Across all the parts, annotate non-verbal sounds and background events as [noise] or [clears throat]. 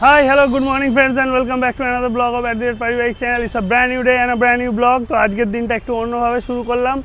Morning friends and welcome back to another blog of At the Rate Paribaric channel. It's a brand new day and a brand new blog. তো আজকের দিনটা একটু অন্যভাবে শুরু করলাম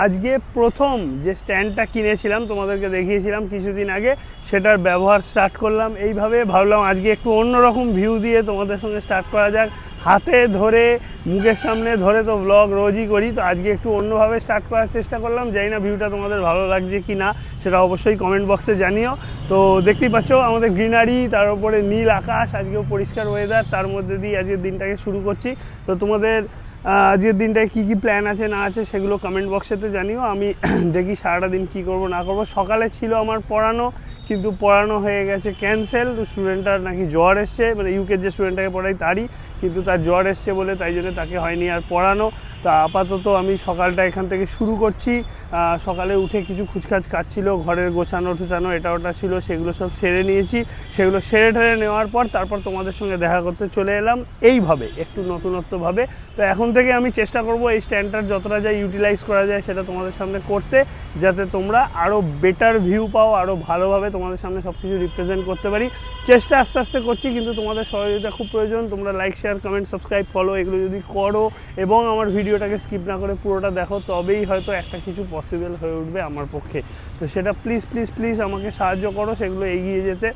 আজকে প্রথম যে স্ট্যান্ডটা কিনেছিলাম, তোমাদেরকে দেখিয়েছিলাম কিছুদিন আগে, সেটার ব্যবহার স্টার্ট করলাম। এইভাবে ভাবলাম আজকে একটু অন্যরকম ভিউ দিয়ে তোমাদের সঙ্গে স্টার্ট করা যাক। হাতে ধরে, মুখের সামনে ধরে তো ব্লগ রোজই করি, তো আজকে একটু অন্যভাবে স্টার্ট করার চেষ্টা করলাম। জানি না ভিউটা তোমাদের ভালো লাগছে কি না, সেটা অবশ্যই কমেন্ট বক্সে জানিও। তো দেখতেই পাচ্ছ, আমাদের গ্রিনারি তার উপরে নীল আকাশ, আজকেও পরিষ্কার ওয়েদার তার মধ্যে দিয়ে আজকের দিনটাকে শুরু করছি। তো তোমাদের আজকের দিনটায় কী কী প্ল্যান আছে, না আছে, সেগুলো কমেন্ট বক্সেতে জানিও। আমি [clears throat] দেখি সারাটা দিন কী করব, না করব। সকালে ছিল আমার পড়ানো, কিন্তু পড়ানো হয়ে গেছে ক্যান্সেল স্টুডেন্টটার নাকি জ্বর এসছে মানে ইউকের যে স্টুডেন্টটাকে পড়াই তারই, কিন্তু তার জ্বর এসছে বলে তাই জন্য তাকে হয়নি আর পড়ানো। তা আপাতত আমি সকালটা এখান থেকে শুরু করছি। সকালে উঠে কিছু খুচখাচ কাজ ছিল ঘরের গোছানো, টোছানো, এটা ওটা ছিল, সেগুলো সব সেরে নিয়েছি। সেগুলো সেরে ঠেরে নেওয়ার পর তারপর তোমাদের সঙ্গে দেখা করতে চলে এলাম এইভাবে, একটু নতুনত্বভাবে। তো এখন থেকে আমি চেষ্টা করব এই স্ট্যান্ডটার যতটা যায় ইউটিলাইজ করা যায় সেটা তোমাদের সামনে করতে, যাতে তোমরা আরও বেটার ভিউ পাও আরও ভালোভাবে তোমাদের সামনে সব কিছু রিপ্রেজেন্ট করতে পারি। চেষ্টা আস্তে আস্তে করছি, কিন্তু তোমাদের সহযোগিতা খুব প্রয়োজন। তোমরা like share comment subscribe follow এগুলো যদি করো এবং আমার ভিডিওটাকে স্কিপ না করে পুরোটা দেখো, তবেই হয়তো একটা কিছু পসিবল হয়ে উঠবে আমার পক্ষে। তো সেটা প্লিজ প্লিজ প্লিজ আমাকে সাহায্য করো, সেগুলো এগিয়ে যেতে।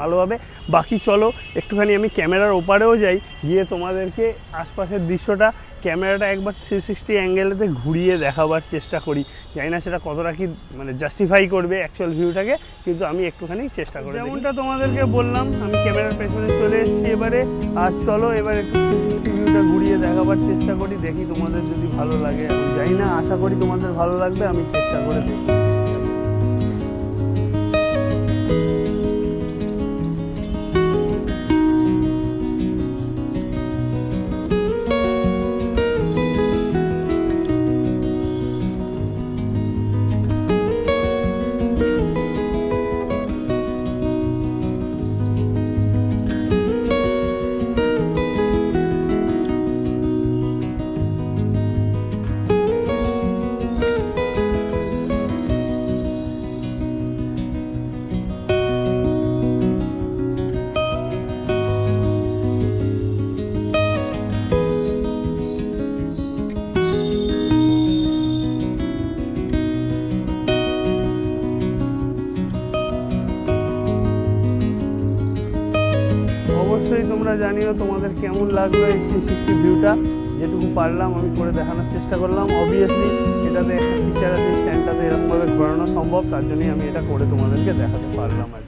ভালোভাবে। বাকি চলো, একটুখানি আমি ক্যামেরার ওপারেও যাই, গিয়ে তোমাদেরকে আশপাশের দৃশ্যটা ক্যামেরাটা একবার থ্রি সিক্সটি অ্যাঙ্গেলেতে ঘুরিয়ে দেখাবার চেষ্টা করি। জানি না সেটা কতটা কি মানে জাস্টিফাই করবে অ্যাকচুয়াল ভিউটাকে কিন্তু আমি একটুখানি চেষ্টা করি যেমনটা তোমাদেরকে বললাম, আমি ক্যামেরার পেছনে চলে এসেছি এবারে। আর চলো এবার একটু ভিউটা ঘুরিয়ে দেখাবার চেষ্টা করি, দেখি তোমাদের যদি ভালো লাগে। আমি জানি না, আশা করি তোমাদের ভালো লাগবে, আমি চেষ্টা করে দেখি। কেমন লাগল এই থ্রি সিক্সটি ভিউটা, যেটুকু পারলাম আমি করে দেখানোর চেষ্টা করলাম। অবভিয়াসলি এটাতে একটা ফিচার আছে স্ট্যান্ডটাতে এরকমভাবে ঘোরানো সম্ভব, তার জন্যই আমি এটা করে তোমাদেরকে দেখাতে পারলাম আর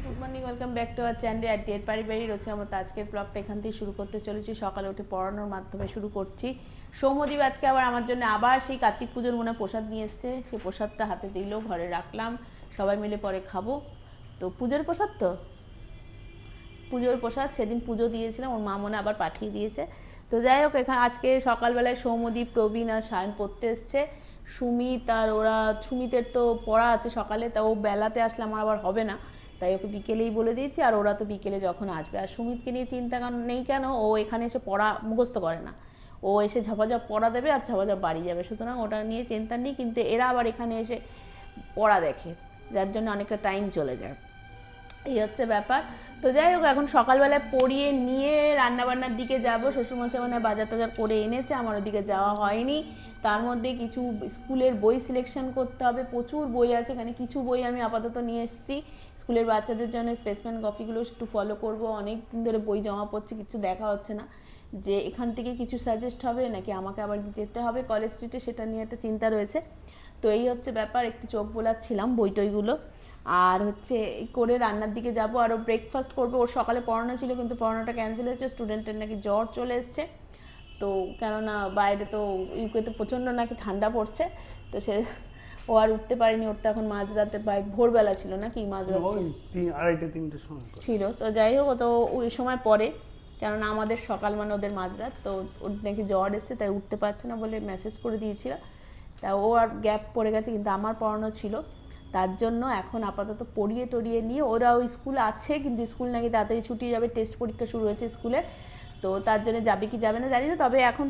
welcome back to our channel at ডেট পারিবারিক রয়েছে আমার আজকের ব্লগটা এখান থেকে শুরু করতে চলেছি। সকালে উঠে পড়ানোর মাধ্যমে শুরু করছি। সৌম্যদীপ আজকে আবার আমার জন্য আবার সেই কার্তিক পুজোর মনে প্রসাদ নিয়ে এসছে। সেই প্রসাদটা হাতে দিল, ঘরে রাখলাম। সবাই মিলে পরে খাব। তো পুজোর প্রসাদ তো? পুজোর প্রসাদ, সেদিন পুজো দিয়েছিলাম, ওর মা মনে আবার পাঠিয়ে দিয়েছে। তো যাই হোক এখানে আজকে সকালবেলায় সৌমদীপ প্রবীণ আর সায়ন পড়তে এসছে। সুমিত আর ওরা, সুমিতের তো পড়া আছে সকালে, তা ও বেলাতে আসলে আমার আবার হবে না। তাই ওকে বিকেলেই বলে দিয়েছি, আর ওরা তো বিকেলে যখন আসবে। আর সুমিতকে নিয়ে চিন্তা নেই কেন, ও এখানে এসে পড়া মুখস্থ করে না। ও এসে ঝপাঝপ পড়া দেবে আর ঝপাঝপ বাড়ি যাবে। সুতরাং ওটা নিয়ে চিন্তা নেই, কিন্তু এরা আবার এখানে এসে পড়া দেখে, যার জন্য অনেকটা টাইম চলে যায়। এই হচ্ছে ব্যাপার। তো যাই হোক, এখন সকালবেলায় পড়িয়ে নিয়ে রান্নাবান্নার দিকে যাব। শ্বশুরমশাই মানে বাজার টাজার করে এনেছে, আমার ওদিকে যাওয়া হয়নি। তার মধ্যে কিছু স্কুলের বই সিলেকশন করতে হবে। প্রচুর বই আছে, এখানে কিছু বই আমি আপাতত নিয়ে এসেছি। স্কুলের বাচ্চাদের জন্য স্পেসম্যান কপিগুলো একটু ফলো করব। অনেক দিন ধরে বই জমা পড়ছে, কিছু দেখা হচ্ছে না। যে এখান থেকে কিছু সাজেস্ট হবে, নাকি আমাকে আবার যেতে হবে কলেজ স্ট্রিটে সেটা নিয়ে একটা চিন্তা রয়েছে। তো এই হচ্ছে ব্যাপার, একটু চোখ বোলাচ্ছিলাম বই টইগুলো আর হচ্ছে করে রান্নার দিকে যাব আরও ব্রেকফাস্ট করব। ওর সকালে পড়ানো ছিল কিন্তু পড়ানোটা ক্যান্সেল হয়েছে। স্টুডেন্টের নাকি জ্বর চলে এসছে। তো কেননা বাইরে তো ইউকে ইউকেতে প্রচণ্ড নাকি ঠান্ডা পড়ছে। তো সে ও আর উঠতে পারেনি। ওর তো এখন মাঝরাতে প্রায় ভোরবেলা ছিল নাকি মাঝরাতে? তিনটের সময় ছিল। তো যাই হোক তো ওই সময় পরে কেননা আমাদের সকাল মানে ওদের মাঝরাত। তো ওর নাকি জ্বর এসছে তাই উঠতে পারছে না বলে মেসেজ করে দিয়েছিল। তা ও আর গ্যাপ পড়ে গেছে কিন্তু আমার পড়ানো ছিল। তার জন্য এখন আপাতত পড়িয়ে টড়িয়ে নিয়ে ওরা ওই স্কুল আছে, কিন্তু স্কুল নাকি তাড়াতাড়ি ছুটি যাবে টেস্ট পরীক্ষা শুরু হয়েছে স্কুলে। তো তার জন্য যাবে কি যাবে না জানি না, তবে এখন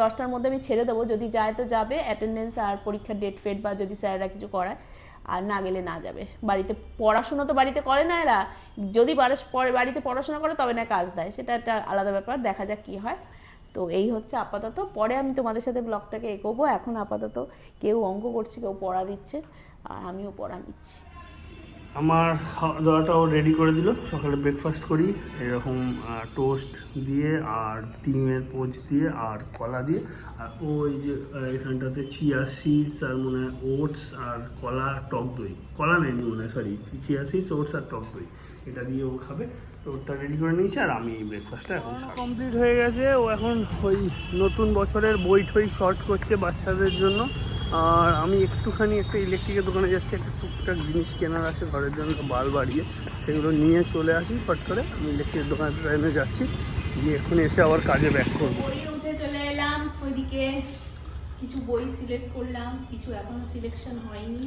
দশটার মধ্যে আমি ছেড়ে দেবো। যদি যায় তো যাবে অ্যাটেন্ডেন্স আর পরীক্ষার ডেট ফেট বা যদি স্যাররা কিছু করায়, আর না গেলে না যাবে। বাড়িতে পড়াশুনো তো বাড়িতে করে না এরা। যদি পরে বাড়িতে পড়াশোনা করে তবে না কাজ দেয়। সেটা একটা আলাদা ব্যাপার, দেখা যাক কী হয়। তো এই হচ্ছে আপাতত। পরে আমি তোমাদের সাথে ব্লগটাকে এগোবো। এখন আপাতত কেউ অঙ্ক করছে, কেউ পড়া দিচ্ছে। আর আমিও পড়া নিচ্ছি। আমার খাওয়া দাওয়াটাও রেডি করে দিল। সকালে ব্রেকফাস্ট করি এরকম টোস্ট দিয়ে আর ডিমের পোচ দিয়ে আর কলা দিয়ে। আর ওই যে এখানটাতে চিয়া সিডস আর মনে হয় ওটস আর কলা টক দই। কলা নেয়নি মনে হয় সরি চিয়া সিডস ওটস আর টক দই। এটা দিয়ে ও খাবে। তো ওটা রেডি করে নিয়েছি আর আমি ব্রেকফাস্টটা এখন কমপ্লিট হয়ে গেছে। ও এখন ওই নতুন বছরের বই ঠই শর্ট করছে বাচ্চাদের জন্য। আর আমি একটুখানি একটা ইলেকট্রিকের দোকানে যাচ্ছি, একটা টুকটাক জিনিস কেনার আছে, ঘরের জন্য বাল বাড়িয়ে সেগুলো নিয়ে চলে আসি, ফট করে আমি ইলেকট্রিকের দোকানে টাইমে যাচ্ছি, গিয়ে এখন এসে আবার কাজে ব্যাক করব। উঠে চলে এলাম, ওইদিকে কিছু বই সিলেক্ট করলাম, কিছু এখনও সিলেকশন হয়নি,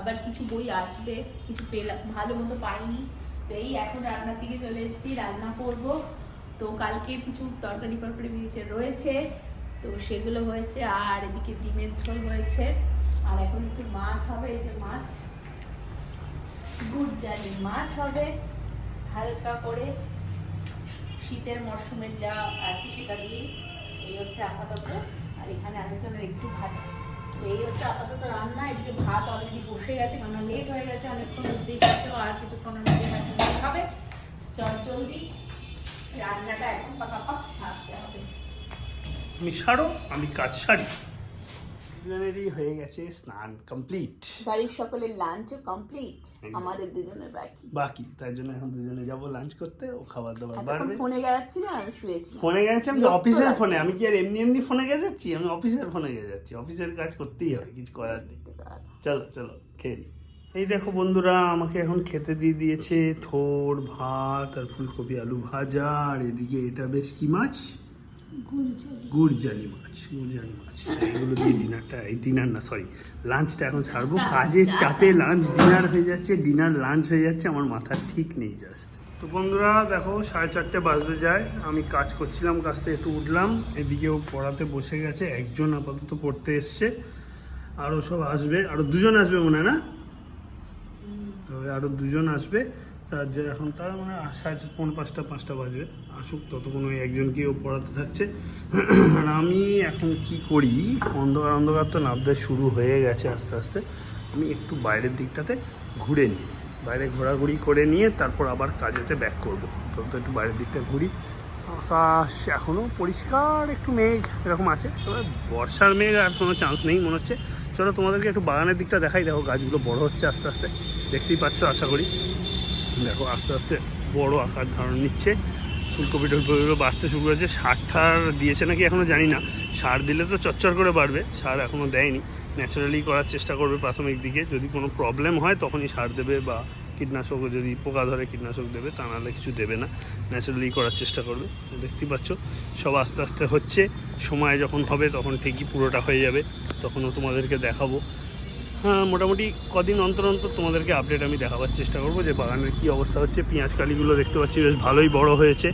আবার কিছু বই আসবে, কিছু পেলাম ভালো মতো পাইনি, তো এই এখন রান্নার দিকে চলে এসেছি, রান্না করব, তো কালকে কিছু তরকারি ফরকারি রয়েছে তো সেগুলো হয়েছে, আর এদিকে ডিমের ঝোল হয়েছে। আর এখন একটু মাছ হবে, এই যে মাছ। গুড় মাছ হবে, হালকা করে শীতের মরশুমের যা আছে সেটা দিয়েই এই হচ্ছে আপাতত, আর এখানে আরেকজনের একটু ভাজা। তো এই হচ্ছে আপাতত রান্না, এদিকে ভাত অলরেডি বসে গেছে কারণ লেট হয়ে গেছে, অনেকক্ষণ অব্দি গেছে আর কিছুক্ষণের মধ্যে খাবে। চল জলদি রান্নাটা এখন পাকাপাক সারতে হবে। তুমি সারো আমি কাজ সারি। দুজনেরই হয়ে গেছে স্নান কমপ্লিট বাড়ির সকলের লাঞ্চও কমপ্লিট আমাদের দুজনের বাকি। বাকি তাই জন্য এখন দুজনে যাব লাঞ্চ করতে ও খাবার দাবার বাড়বে। ফোনে গেছিল আমি শুয়েছিলাম। ফোনে গেছি আমি অফিসের ফোনে আমি কি আর এমনি এমনি ফোনে গিয়ে যাচ্ছি? আমি অফিসের ফোনে গিয়ে যাচ্ছি। অফিসের কাজ করতেই হবে কিছু করার নেই। চলো চলো খেয়ে এই দেখো বন্ধুরা আমাকে এখন খেতে দিয়ে দিয়েছে থোর ভাত আর ফুলকপি আলু ভাজা আর এদিকে এটা বেশ কি মাছ? গুড়জানি মাছ গুড়জানি মাছ। এগুলো দিয়ে ডিনারটা এই ডিনার না সরি লাঞ্চটা এখন ছাড়বো। কাজের চাপে লাঞ্চ ডিনার হয়ে যাচ্ছে ডিনার লাঞ্চ হয়ে যাচ্ছে আমার মাথার ঠিক নেই জাস্ট তো বন্ধুরা দেখো সাড়ে চারটে বাজতে যায় আমি কাজ করছিলাম কাজ থেকে একটু উঠলাম এদিকে ও পড়াতে বসে গেছে একজন আপাতত পড়তে এসছে আরও সব আসবে আরও দুজন আসবে মনে হয় না? তবে আরও দুজন আসবে তার যে এখন তার মানে সাড়ে পৌনে পাঁচটা পাঁচটা বাজবে আসুক, ততক্ষণ ওই একজনকেও পড়াতে থাকছে। আর আমি এখন কি করি? অন্ধকার অন্ধকার তো নামতে শুরু হয়ে গেছে আস্তে আস্তে। আমি একটু বাইরের দিকটাতে ঘুরে নিই। বাইরে ঘোরাঘুরি করে নিয়ে তারপর আবার কাজেতে ব্যাক করব। তো একটু বাইরের দিকটা ঘুরি। আকাশ এখনও পরিষ্কার, একটু মেঘ এরকম আছে। তবে বর্ষার মেঘ আর কোনো চান্স নেই, মনে হচ্ছে। চলো তোমাদেরকে একটু বাগানের দিকটা দেখাই। দেখো গাছগুলো বড় হচ্ছে আস্তে আস্তে। দেখতেই পাচ্ছ, আশা করি। দেখো, আস্তে আস্তে বড় আকার ধারণ নিচ্ছে। ফুলকপি টুলকপিগুলো বাড়তে শুরু করেছে। সার ঠার দিয়েছে নাকি এখনও জানি না। সার দিলে তো চচ্চর করে বাড়বে। সার এখনও দেয়নি। ন্যাচারালি করার চেষ্টা করবে প্রাথমিক দিকে। যদি কোনো প্রবলেম হয়, তখনই সার দেবে বা কীটনাশক যদি পোকা ধরে কীটনাশক দেবে, তা নাহলে কিছু দেবে না। ন্যাচারালি করার চেষ্টা করবে। দেখতেই পাচ্ছ, সব আস্তে আস্তে হচ্ছে। সময় যখন হবে, তখন ঠিকই পুরোটা হয়ে যাবে। তখনও তোমাদেরকে দেখাবো। মোটামুটি কদিন অন্তর অন্তর তোমাদেরকে আপডেট আমি দেখাবার চেষ্টা করব যে বাগানের কী অবস্থা হচ্ছে। পেঁয়াজ কালিগুলো দেখতে পাচ্ছি বেশ ভালোই বড় হয়েছে।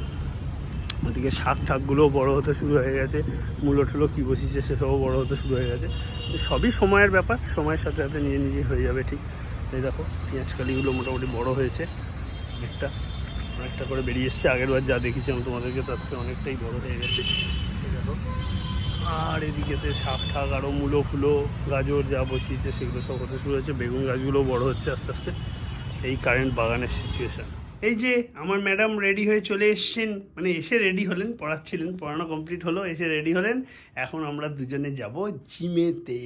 ওদিকে শাক ঠাকগুলোও বড় হতে শুরু হয়ে গেছে। মূলো টুলো কী বসিয়েছে সেসবও বড় হতে শুরু হয়ে গেছে। সবই সময়ের ব্যাপার, সময়ের সাথে সাথে নিজে নিজে হয়ে যাবে ঠিক। এই দেখো, পেঁয়াজ কালিগুলো মোটামুটি বড় হয়েছে। অনেকটা অনেকটা করে বেরিয়ে এসছে। আগের বার যা দেখেছিলাম তোমাদেরকে, তার থেকে অনেকটাই বড় হয়ে গেছে। আর এদিকেতে শাক ঠাক আরও মূলো ফুলো, গাজর যা বসিয়েছে সেগুলো সব হতে শুরু হয়েছে। বেগুন গাছগুলো বড় হচ্ছে আস্তে আস্তে। এই কারেন্ট বাগানের সিচুয়েশান এই যে আমার ম্যাডাম রেডি হয়ে চলে এসছেন মানে এসে রেডি হলেন, পড়াচ্ছিলেন, পড়ানো কমপ্লিট হলো, এসে রেডি হলেন। এখন আমরা দুজনে যাব জিমেতে।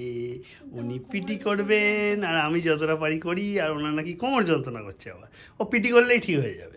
উনি পিটি করবেন, আর আমি যতটা পারি করি, আর ওনার নাকি কোমর যন্ত্রণা করছে আবার। ও পিটি করলেই ঠিক হয়ে যাবে।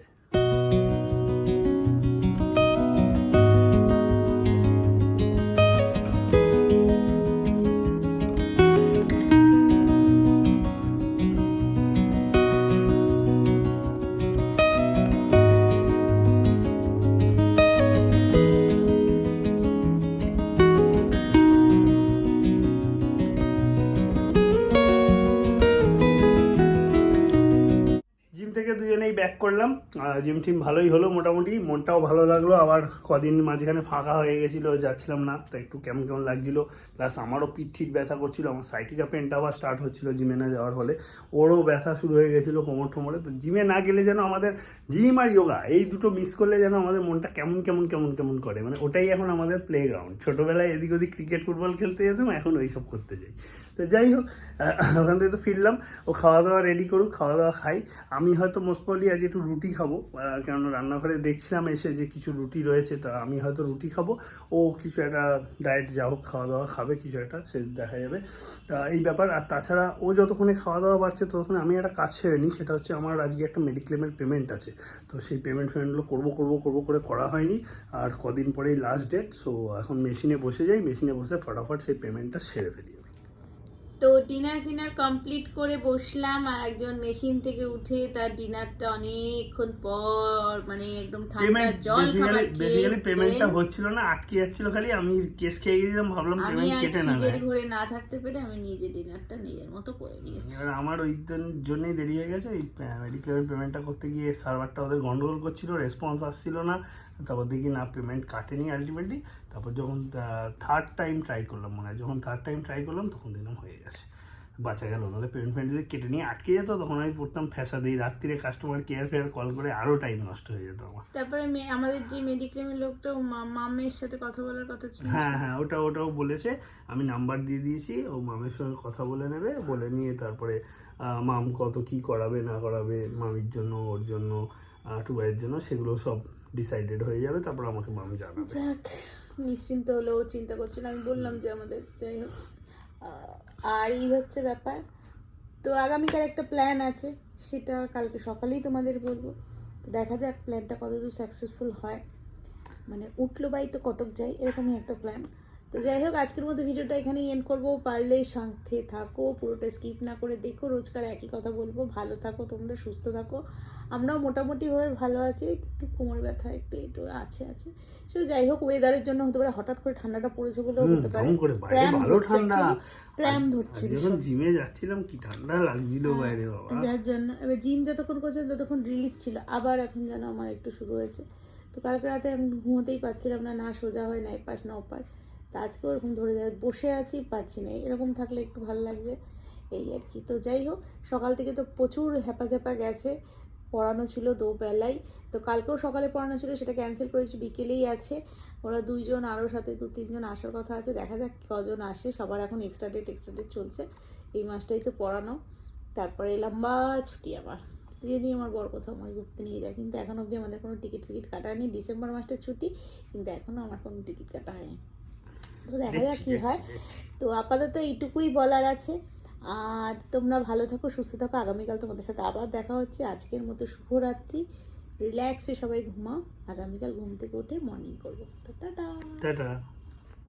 জিম টিম ভালোই হলো মোটামুটি, মনটাও ভালো লাগল। আবার কদিন মাঝখানে ফাঁকা হয়ে গেছিল, যাচ্ছিলাম না তো একটু কেমন কেমন লাগছিল। প্লাস আমারও পিঠ ঠিক ব্যথা করছিল, আমার সাইটিকা পেনটা আবার স্টার্ট হচ্ছিল জিমে না যাওয়ার ফলে। ওরও ব্যথা শুরু হয়ে গেছিল কোমর টোমরে তো জিমে না গেলে যেন আমাদের জিম আর যোগা এই দুটো মিস করলে যেন আমাদের মনটা কেমন কেমন কেমন কেমন করে। মানে ওটাই এখন আমাদের প্লে গ্রাউন্ড ছোটোবেলায় এদিক ওদিক ক্রিকেট ফুটবল খেলতে যেতাম, এখন ওইসব করতে যাই। তো যাই হোক ওখান থেকে তো ফিরলাম। ও খাওয়া দাওয়া রেডি করুক খাওয়া দাওয়া খাই। আমি হয়তো মোস্ট প্রবলি আজ একটু রুটি খাব। কেননা রান্নাঘরে দেখছিলাম এসে যে কিছু রুটি রয়েছে, তা আমি হয়তো রুটি খাব। ও কিছু একটা ডায়েট যা হোক খাওয়া দাওয়া খাবে, কিছু একটা, সে দেখা যাবে। তা এই ব্যাপার। আর তাছাড়া ও যতক্ষণে খাওয়া দাওয়া বাড়ছে, ততক্ষণে আমি একটা কাজ সেরে নিই, সেটা হচ্ছে আমার আজকে একটা মেডিক্লেমের পেমেন্ট আছে। তো সেই পেমেন্ট ফেমেন্টগুলো করব করব করব করে করা হয়নি। আর কদিন পরেই লাস্ট ডেট সো এখন মেশিনে বসে যাই মেশিনে বসে ফটাফট সেই পেমেন্টটা সেরে ফেলি। তো ডিনার ফিনার কমপ্লিট করে বসলাম আর একজন মেশিন থেকে উঠে তার ডিনারটা অনেকক্ষণ পর মানে একদম ঠান্ডা জল খাবার বেসিক্যালি পেমেন্টটা খেয়ে হচ্ছিল না আটকে যাচ্ছিল খালি আমি কেস খেয়ে গেছিলাম ভাবলাম পেমেন্ট কেটে না নেয়। ঘরে না থাকতে পেরে আমি নিজে ডিনারটা নিজের মতো করে নিয়েছি এবার আমার ওই জন- জন্যই দেরি হয়ে গেছে ওই মেডিক্লেমের পেমেন্টটা করতে গিয়ে সার্ভারটা ওদের গন্ডগোল করছিল রেসপন্স আসছিল না তারপর দেখি না পেমেন্ট কাটেনি আলটিমেটলি তারপর যখন থার্ড টাইম ট্রাই করলাম মনে হয় যখন থার্ড টাইম ট্রাই করলাম তখন দিলাম হয়ে গেছে। বাঁচা গেল নাহলে পেমেন্ট ফেমেন্ট যদি কেটে নিয়ে আটকে যেত তখন আমি পড়তাম ফ্যাসা দিই রাত্রিরে কাস্টমার কেয়ার ফেয়ার কল করে আরও টাইম নষ্ট হয়ে যেত আমার। তারপরে আমাদের যে মেডিক্লেমের লোকটা ও মামের সাথে কথা বলার কথা ছিল। হ্যাঁ হ্যাঁ ওটা ওটাও বলেছে। আমি নাম্বার দিয়ে দিয়েছি ও মামের সঙ্গে কথা বলে নেবে বলে নিয়ে তারপরে মাম কত কি করাবে না করাবে মামির জন্য ওর জন্য টুবাইয়ের জন্য সেগুলো সব ডিসাইডেড হয়ে যাবে, তারপর আমাকে মাম জানাবে। যাক, নিশ্চিন্ত হলো চিন্তা করছিল, আমি বললাম যে আমাদের, যাই হোক। আর এই হচ্ছে ব্যাপার। তো আগামীকাল একটা প্ল্যান আছে, সেটা কালকে সকালেই তোমাদের বলব। দেখা যাক প্ল্যানটা কতদূর সাকসেসফুল হয়। মানে উঠল বাই তো কটক যাই, এরকমই একটা প্ল্যান তো যাই হোক আজকের মতো ভিডিওটা এখানেই এন্ড করব। পারলে সাথে থাকো পুরোটা স্কিপ না করে দেখো রোজকার একই কথা বলব। ভালো থাকো তোমরা সুস্থ থাকো। আমরাও মোটামুটিভাবে ভালো আছি। একটু কোমর ব্যথা একটু একটু আছে আছে। সো যাই হোক ওয়েদারের জন্য হতে পারে হঠাৎ করে ঠান্ডাটা পড়েছে বলেও হতে পারে। প্র্যাম ভালো ধরছে ঠান্ডা। প্র্যাম ধরছে যখন জিমে যাচ্ছিলাম কি ঠান্ডা লাগছিল বাইরে বাবা। যার জন্য এবার জিম যতক্ষণ করছিলাম ততক্ষণ রিলিফ ছিল। আবার এখন যেন আমার একটু শুরু হয়েছে। তো কালকে রাতে আমি ঘুমোতেই পারছিলাম না না সোজা হয় না এপাশ না ওপাশ। তা আজকে ওরকম ধরে যায়, বসে আছি, পারছি না, এরকম থাকলে একটু ভালো লাগছে, এই আর কি। তো যাই হোক, সকাল থেকে তো প্রচুর হ্যাপাঝ্যাপা গেছে, পড়ানো ছিল দুবেলায় তো কালকেও সকালে পড়ানো ছিল, সেটা ক্যান্সেল করেছি, বিকেলেই আছে, ওরা দুইজন, আরও সাথে দু তিনজন আসার কথা আছে, দেখা যাক কজন আসে, সবার এখন এক্সট্রা ডেট এক্সট্রা ডেট চলছে, এই মাসটাই তো পড়ানো, তারপরে লম্বা ছুটি আমার যদি আমার বড় কোথাও আমাকে ঘুরতে নিয়ে যায়, কিন্তু এখন অবধি আমাদের কোনো টিকিট ফিকিট কাটা হয়নি ডিসেম্বর মাসটা ছুটি, কিন্তু এখনও আমার কোনো টিকিট কাটা হয়নি। তো দেখা যাক কি হয়। তো আপাতত এইটুকুই বলার আছে। আর তোমরা ভালো থাকো সুস্থ থাকো। আগামীকাল তোমাদের সাথে আবার দেখা হচ্ছে। আজকের মতো শুভরাত্রি। রিল্যাক্সে সবাই ঘুমাও। আগামীকাল ঘুম থেকে উঠে মর্নিং করব। তো টাটা। টাটা।